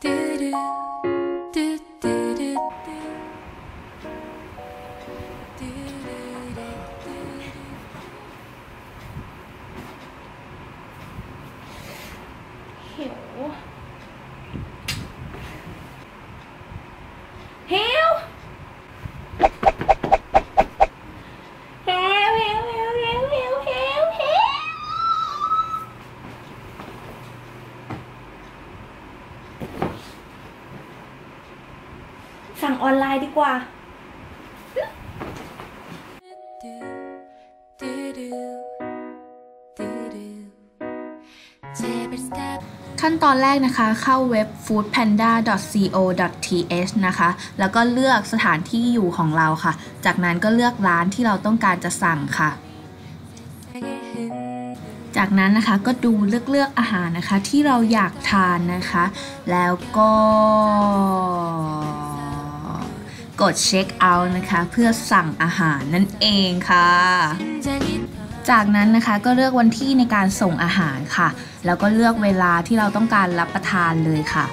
Do-do. สั่งออนไลน์ดีกว่า ขั้นตอนแรกนะคะ เข้าเว็บ foodpanda.co.th นะคะ แล้วก็เลือกสถานที่อยู่ของเราค่ะ จากนั้นก็เลือกร้านที่เราต้องการจะสั่งค่ะจากนั้นนะคะก็ดูเลือกเลือกอาหารนะคะที่เราอยากทานนะคะ แล้วก็ กดเช็คเอาท์นะคะ เพื่อสั่งอาหารนั่นเองค่ะ จากนั้นนะคะก็เลือกวันที่ในการส่งอาหารค่ะ แล้วก็เลือกเวลาที่เราต้องการรับประทานเลยค่ะ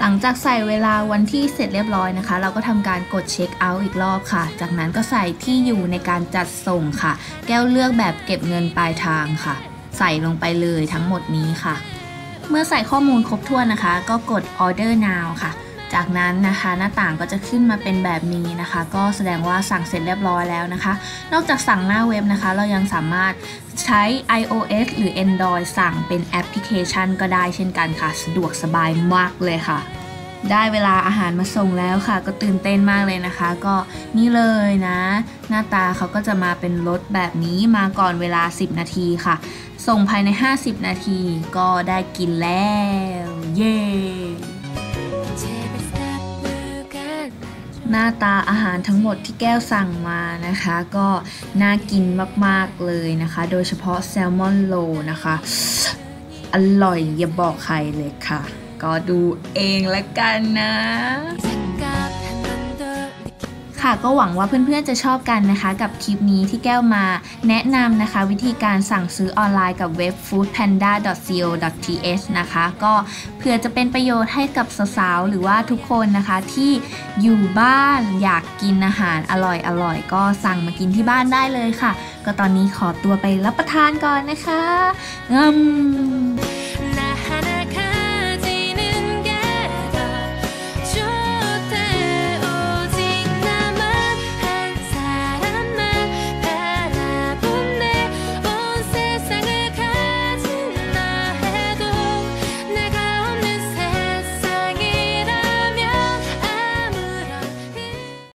หลังจากใส่เวลาวันที่เสร็จเรียบร้อยนะคะ เราก็ทำการกดเช็คเอาท์อีกรอบค่ะ จากนั้นก็ใส่ที่อยู่ในการจัดส่งค่ะ แก้วเลือกแบบเก็บเงินปลายทางค่ะ ใส่ลงไปเลยทั้งหมดนี้ค่ะ เมื่อใส่ข้อมูลครบถ้วนนะคะ ก็กด order now ค่ะ จากนั้นนะคะหน้าต่างก็จะขึ้นมาเป็นแบบนี้นะคะ ก็แสดงว่าสั่งเสร็จเรียบร้อยแล้วนะคะ นอกจากสั่งหน้าเว็บนะคะ เรายังสามารถใช้ iOS หรือ Android สั่งเป็นแอปพลิเคชันก็ได้เช่นกันค่ะ สะดวกสบายมากเลยค่ะ ได้เวลาอาหารมาส่งแล้วค่ะ ก็ตื่นเต้นมากเลยนะคะ ก็นี่เลยนะ หน้าตาเขาก็จะมาเป็นรถแบบนี้มาก่อนเวลา 10 นาทีค่ะ ส่งภายใน 50 นาทีก็ได้กินแล้ว เย้ หน้าตาอาหารทั้งหมดที่แก้วสั่งมานะคะ ก็น่ากินมากๆเลยนะคะ โดยเฉพาะแซลมอนโลนะคะ อร่อยอย่าบอกใครเลยค่ะ ก็ดูเองละกันนะ ค่ะ ก็หวังว่าเพื่อนๆจะชอบกันนะคะ กับคลิปนี้ที่แก้วมา แนะนำนะคะ วิธีการสั่งซื้อออนไลน์กับเว็บ foodpanda.co.th นะคะ ก็เพื่อจะเป็นประโยชน์ให้กับสาวๆหรือว่าทุกคนนะคะที่อยู่บ้านอยากกินอาหารอร่อยๆก็สั่งมากินที่บ้านได้เลยค่ะ ก็ตอนนี้ขอตัวไปรับประทานก่อนนะคะอืม